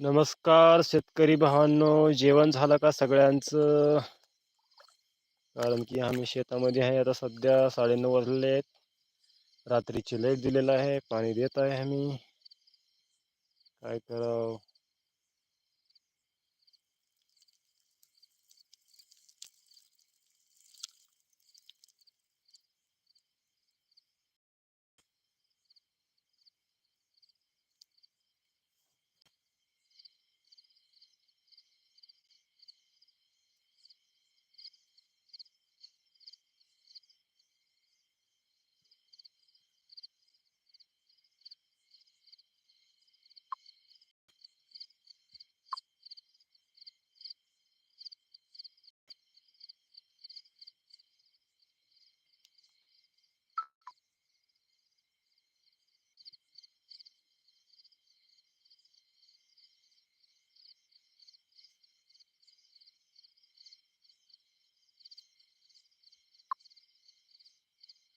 नमस्कार शेतकरी भावांनो जेवण झालं का सगळ्यांचं? कारण की आम्ही शेतामध्ये आहे आता सध्या साडेनऊ वाजले आहेत. रात्रीची लाइट दिलेलं आहे पाणी देत आहे आम्ही. काय करावं?